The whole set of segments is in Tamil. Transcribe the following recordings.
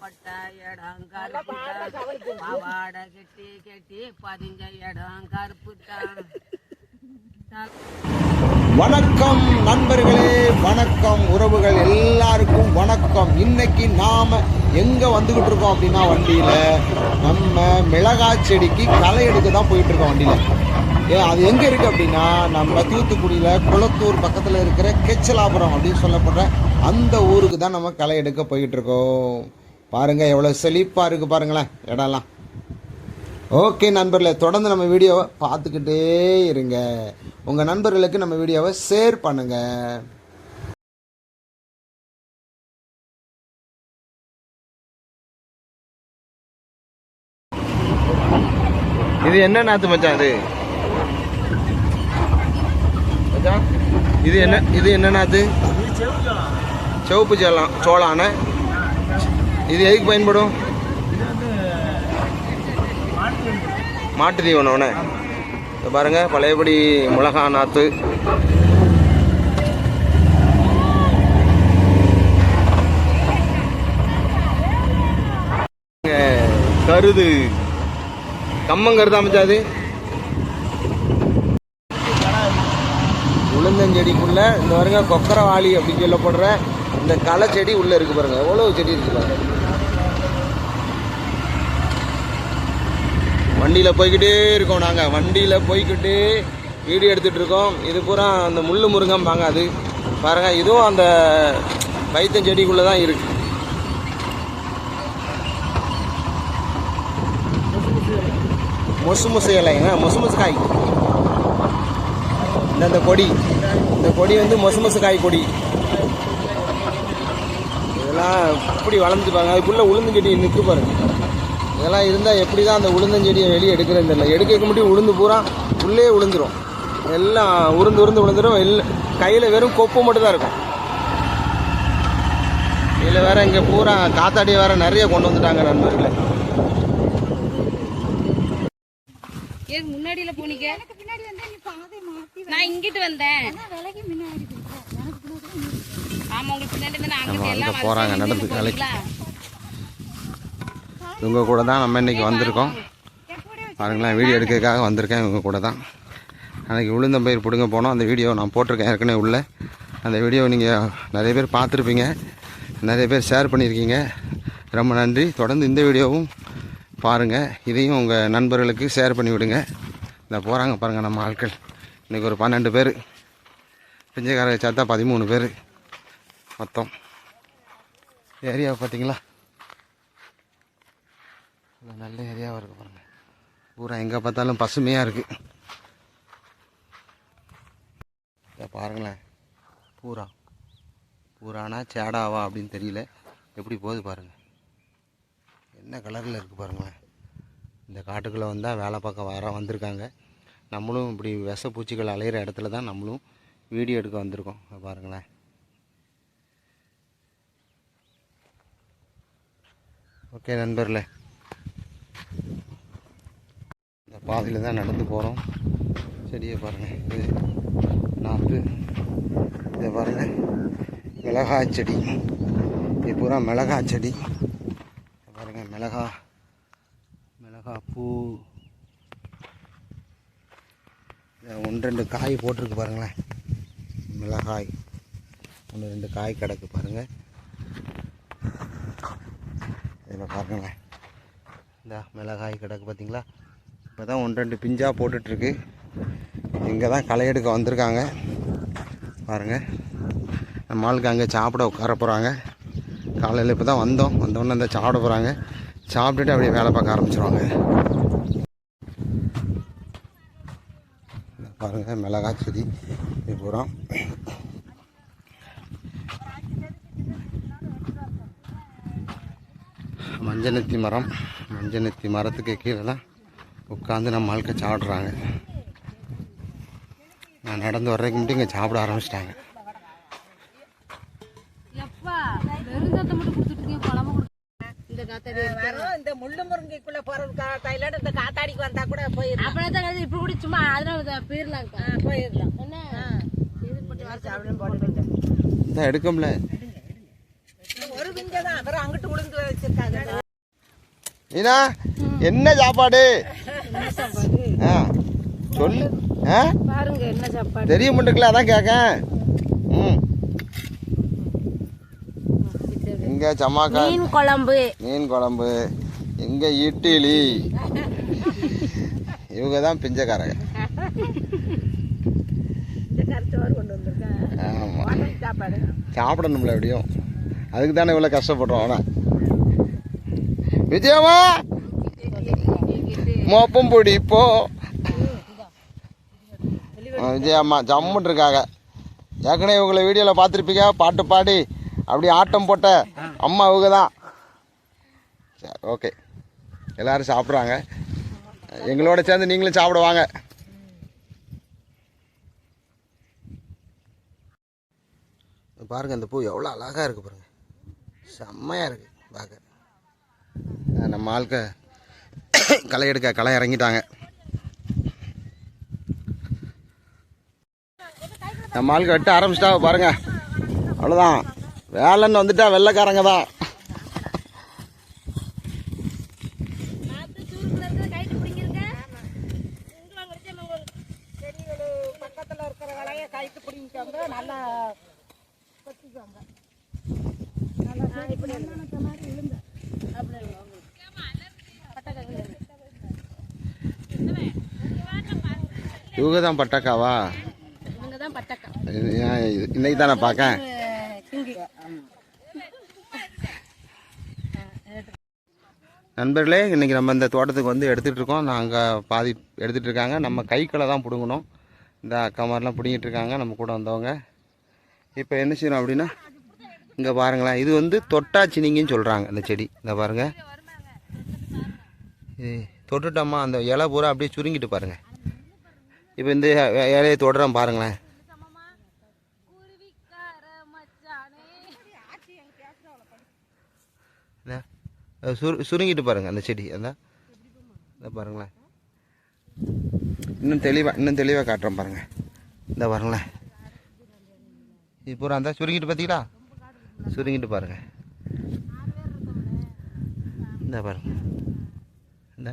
பட்ட இடம் கருப்பு பாவாடை கெட்டி கெட்டி பதிஞ்ச இடம் கருப்பு வணக்கம் நண்பர்களே வணக்கம் உறவுகள் எல்லாருக்கும் வணக்கம். இன்னைக்கு நாம எங்க வந்துகிட்டு இருக்கோம் அப்படின்னா வண்டியில. நம்ம மிளகாய் செடிக்கு களை எடுக்க தான் போயிட்டு இருக்கோம் வண்டியில. ஏ அது எங்க இருக்கு அப்படின்னா நம்ம தூத்துக்குடியில குளத்தூர் பக்கத்துல இருக்கிற கெச்சலாபுரம் அப்படின்னு சொல்லப்படுற அந்த ஊருக்கு தான் நம்ம களை எடுக்க போயிட்டு இருக்கோம் பாருங்க எவ்வளோ செழிப்பாக இருக்கு பாருங்களேன் இடம்லாம். ஓகே நண்பர்களே தொடர்ந்து நம்ம வீடியோவை பார்த்துக்கிட்டே இருங்க. உங்கள் நண்பர்களுக்கு நம்ம வீடியோவை ஷேர் பண்ணுங்கள் இது என்ன நாத்து மச்சான் இது? இது என்ன இது என்ன நாத்து? சிவப்பு சோளம் சோளான. இது எதுக்கு பயன்படும்? மாட்டு தீவனம்ண்ணே இதை பாருங்க பழையபடி மிளகா நாற்று கருது கம்மங்கருது அமைச்சாது உளுந்தஞ்செடிக்குள்ள இந்த பாருங்க கொக்கரவாளி அப்படின்னு சொல்லப்படுற இந்த களை செடி உள்ளே இருக்கு பாருங்க. எவ்வளோ செடி இருக்கு பாருங்க. வண்டியில் போய்கிட்டே இருக்கோம் நாங்கள் வண்டியில் போய்கிட்டே வீடியோ எடுத்துகிட்டு இருக்கோம். இது பூரா அந்த முள் முருங்கம் வாங்க அது. பாருங்கள் இதுவும் அந்த பைத்தம் செடிக்குள்ளே தான் இருக்கு. மொசு மொசு இலைங்க மொசு மொசு காய். இந்த இந்த கொடி. இந்த கொடி வந்து மொசு மொசு காய் கொடி. இதெல்லாம் இப்படி வளர்ந்து பாருங்க. அதுக்குள்ளே உளுந்து செடி நிற்கு பாருங்க. இதெல்லாம் இருந்தால் எப்படி தான் அந்த உளுந்தஞ்செடியை வெளியே எடுக்கிறேன்னு தெரியல. எடுக்க முடியும் உளுந்து பூரா உள்ளே உளுந்துரும். எல்லாம் உருந்து உருந்து விழுந்துரும் எல்லாம் கையில் வெறும் கொப்பு மட்டும் தான் இருக்கும். இதில் வேற இங்கே பூரா காத்தாடி வேற நிறைய கொண்டு வந்துட்டாங்க நண்பர்களே. ஏன் முன்னாடியில போனீங்க எனக்கு பின்னாடி வந்தா நீ பாதை மாத்தி நான் இங்கிட்டு வந்தேன். விலகி முன்னாடி. எனக்கு பின்னாடி நீ ஆமா உங்களுக்கு பின்னாடி இருந்தா ஆமா, அங்கிட்டு எல்லாம் அங்க வரிசையா நடந்து வேலைக்கு. போறீங்களா? இவங்க கூட தான் நம்ம இன்னைக்கு வந்திருக்கோம். பாருங்களேன் வீடியோ எடுக்கிறதுக்காக வந்திருக்கேன் இவங்க கூட தான். அன்றைக்கி உளுந்தம்பயிர் பிடுங்க போனோம். அந்த வீடியோ நான் போட்டிருக்கேன் ஏற்கனவே உள்ள. அந்த வீடியோ நீங்கள் நிறைய பேர் பார்த்துருப்பீங்க. நிறைய பேர் ஷேர் பண்ணியிருக்கீங்க. ரொம்ப நன்றி. தொடர்ந்து இந்த வீடியோவும் பாருங்கள் இதையும் உங்கள் நண்பர்களுக்கு ஷேர் பண்ணி விடுங்க. இந்த போகிறாங்க பாருங்கள் நம்ம ஆட்கள். இன்றைக்கி ஒரு பன்னெண்டு பேர். பிஞ்சைக்கார சேர்த்தா பதிமூணு பேர். மொத்தம். ஏரியா பார்த்தீங்களா? நல்ல- நல்ல ஏரியாவாக இருக்கு பாருங்க. பூரா எங்கே பார்த்தாலும் பசுமையாக இருக்குது இதை பாருங்களேன். பூரா. பூரானா சேடாவா அப்படின்னு தெரியல. எப்படி போகுது பாருங்கள் என்ன கலரில் இருக்குது பாருங்களேன். இந்த காட்டுக்குள்ளே வந்தால் வேலை பார்க்க வர வந்திருக்காங்க. நம்மளும் இப்படி விஷ பூச்சிகள் அலையிற இடத்துல தான் நம்மளும் வீடியோ எடுக்க வந்திருக்கோம். பாருங்களேன். ஓகே நண்பர்களே. இந்த பாதையில் தான் நடந்து போகிறோம் செடியை பாருங்கள் இது நாற்று. இதை பாருங்கள் மிளகாய் செடி. இது பூரா மிளகாய் செடி. பாருங்கள் மிளகா மிளகா பூ. ஒன்று ரெண்டு காய் போட்டிருக்கு பாருங்களேன். மிளகாய். ஒன்று ரெண்டு காய் கிடக்கு பாருங்கள் இதில் பாருங்களேன். இந்த மிளகாய் கிடக்கு பார்த்தீங்களா? இப்போ தான் ஒன்று ரெண்டு பிஞ்சாக போட்டுட்ருக்கு. இங்கே தான் களை எடுக்க வந்திருக்காங்க. பாருங்கள் நம்ம ஆளுக்கு அங்கே சாப்பிட உட்கார போகிறாங்க காலையில் இப்போ தான் வந்தோம் வந்தோடனே அந்த சாப்பிட போகிறாங்க சாப்பிட்டுட்டு அப்படியே வேலை பார்க்க ஆரம்பிச்சிருவாங்க. பாருங்கள் மிளகாய் செடி. இது பூரா மஞ்சனத்தி மரம். மஞ்சனத்தி மரத்துக்கு கீழே தான் உட்காந்து நம்ம ஆளுக்க சாப்பிட்றாங்க. நான் நடந்து வர்றதுக்கு மட்டும் இங்கே சாப்பிட ஆரம்பிச்சிட்டாங்க. இந்த காத்தாடி வரோம் இந்த முள்ளு முருங்கைக்குள்ள போறது கையில இந்த காத்தாடிக்கு வந்தா கூட போயிடலாம். அப்படியே தான் இப்படி கூட சும்மா அதனால போயிடலாம் ஆ, போயிடலாம். என்ன? எடுக்கும்ல. இங்கதான் அப்புறம் அங்கிட்டு வச்சிருக்காங்க. மீனா என்ன சாப்பாடு? ஆ சொல்லு. ஆ? தெரிய மாட்டேங்கல அதான் கேட்க ம். இங்க சமாக்கா? மீன் குழம்பு. மீன் குழம்பு. இங்க இட்லி? இவங்க தான் பிஞ்சைக்காரங்க சாப்பிடணும்ல எப்படியும். அதுக்கு தானே இவ்வளோ கஷ்டப்படுறோம் அவனா விஜயமா மோப்பம் பொடி இப்போ விஜயம்மா ஜம்முன் இருக்காங்க ஏற்கனவே இவங்களை வீடியோவில் பார்த்துருப்பீங்க. பாட்டு பாடி அப்படி ஆட்டம் போட்ட அம்மா இவங்க தான் சரி ஓகே. எல்லோரும் சாப்பிட்றாங்க. எங்களோட சேர்ந்து நீங்களும் சாப்பிடுவாங்க பாருங்கள் அந்த பூ எவ்வளோ அழகாக இருக்குது பாருங்கள் செம்மையாக இருக்குது பார்க்க. நம்ம ஆளுக்க களை எடுக்க களை இறங்கிட்டாங்க. நம்ம ஆளுக்கு வெட்ட ஆரம்பிச்சிட்டா பாருங்க. அவ்வளோதான் வேலைன்னு வந்துட்டா வெள்ளைக்காரங்க தான். பக்கத்துல நல்லா இவங்க தான் பட்டாக்காவா இன்னைக்கு தான் நான் பார்க்கேன் நண்பர்களே இன்றைக்கி நம்ம இந்த தோட்டத்துக்கு வந்து எடுத்துகிட்டு இருக்கோம். நாங்கள் பாதி எடுத்துகிட்டு இருக்காங்க. நம்ம கைக்களை தான் பிடுங்கணும். இந்த அக்கா மாதிரிலாம் பிடுங்கிட்டு இருக்காங்க. நம்ம கூட வந்தவங்க. இப்போ என்ன செய்யணும் அப்படின்னா இங்கே பாருங்களேன். இது வந்து தொட்டாச்சினிங்கன்னு சொல்கிறாங்க இந்த செடி. இந்த பாருங்கள் இது தொட்டுட்டோமா அந்த இலை பூரா அப்படியே சுருங்கிட்டு பாருங்கள் இப்போ இந்த இலையை தொடுறோம் பாருங்களேன். சுரு சுருங்கிட்டு பாருங்க அந்த செடி. அதான் இந்த பாருங்களேன். இன்னும் தெளிவாக இன்னும் தெளிவாக காட்டுறேன் பாருங்க. இந்த பாருங்களேன். இது பூரா அந்த சுருங்கிட்டு பார்த்தீங்களா சுருங்கிட்டு பாருங்க. இந்த பாருங்க. இந்த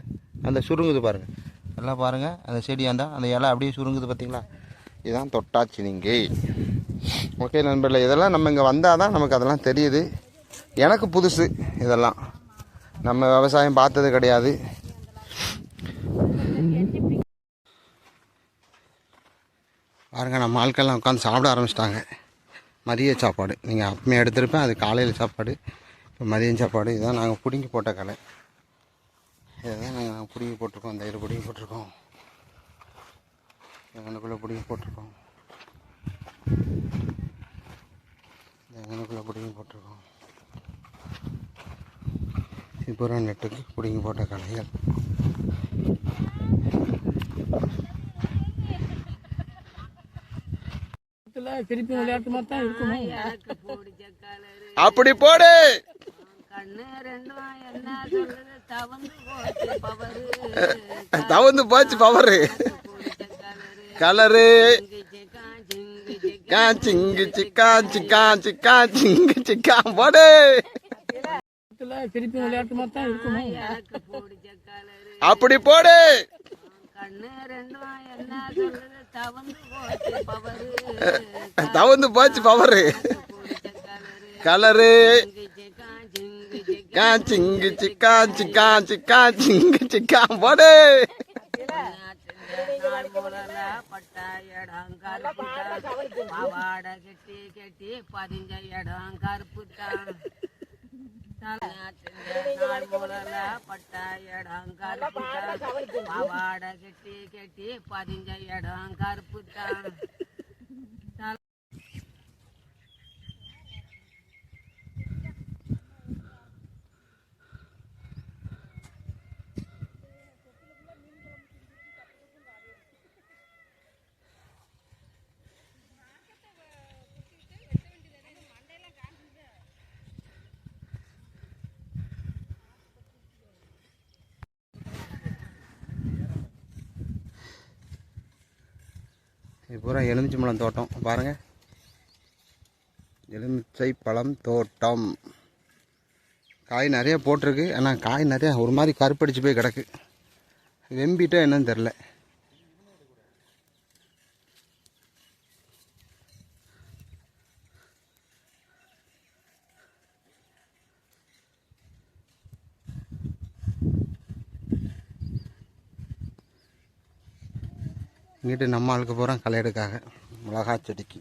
அந்த சுருங்குது பாருங்க. நல்லா பாருங்க. அந்த செடி அந்த அந்த இலை அப்படியே சுருங்குது பார்த்தீங்களா இதுதான் தொட்டாச்சினிங்கை ஓகே நண்பர்களே இதெல்லாம் நம்ம இங்கே வந்தால் தான் நமக்கு அதெல்லாம் தெரியுது. எனக்கு புதுசு இதெல்லாம். நம்ம விவசாயம் பார்த்தது கிடையாது. பாருங்கள் நம்ம ஆட்கள்லாம் உட்காந்து சாப்பிட ஆரம்பிச்சிட்டாங்க. மதிய சாப்பாடு. நீங்கள் அப்பமே எடுத்திருப்பேன். அது காலையில் சாப்பாடு. இப்போ மதியம் சாப்பாடு. இதுதான் நாங்கள் பிடுங்கி போட்ட கடை. இதுதான் நாங்கள் பிடுங்கி போட்டிருக்கோம். தயிர் பிடுங்கி போட்டிருக்கோம். எங்கனுக்குள்ளே பிடுங்கி போட்டிருக்கோம். எங்கனுக்குள்ளே பிடுங்கி போட்டிருக்கோம். இப்போ நெட்டுக்கு பிடுங்கி போட்ட கடைகள். திருப்பி விளையாட்டு மாதிரி தான் இருக்குமா அப்படி போடு. தவந்து போச்சு பவரு தவந்து போச்சு பவரு கலரு சிக்கா சிங்கு சிக்கா சிக்கா சிக்கா சிங்கு சிக்கா போடு. திருப்பி விளையாட்டு மாதிரி தான் கலரு அப்படி போடு. கண்ணு ரெண்டும் என்ன சொல்லுது? தவந்து போச்சு பவரு தவந்து போச்சு பவரு கலரு சிக்கா சிங்கு சிக்கா சிக்கா சிங்கு சிக்கா போடு பாவாடை கெட்டி கெட்டி பதிஞ்ச இடம் கருப்பு தான் நாள் போலல பட்ட இடம் கருப்பு தான் பாவாடை கெட்டி கெட்டி பதிஞ்ச இடம் கருப்பு தான் இது பூரா எலுமிச்சை பழம் தோட்டம். பாருங்கள் எலுமிச்சை பழம் தோட்டம். காய் நிறைய போட்டிருக்கு. ஆனால் காய் நிறையா ஒரு மாதிரி கருப்படிச்சு போய் கிடக்கு. வெம்பிட்டா என்னன்னு தெரில இங்கிட்டு நம்ம ஆளுக்கு போகிறோம் களை எடுக்காக மிளகா செடிக்கு.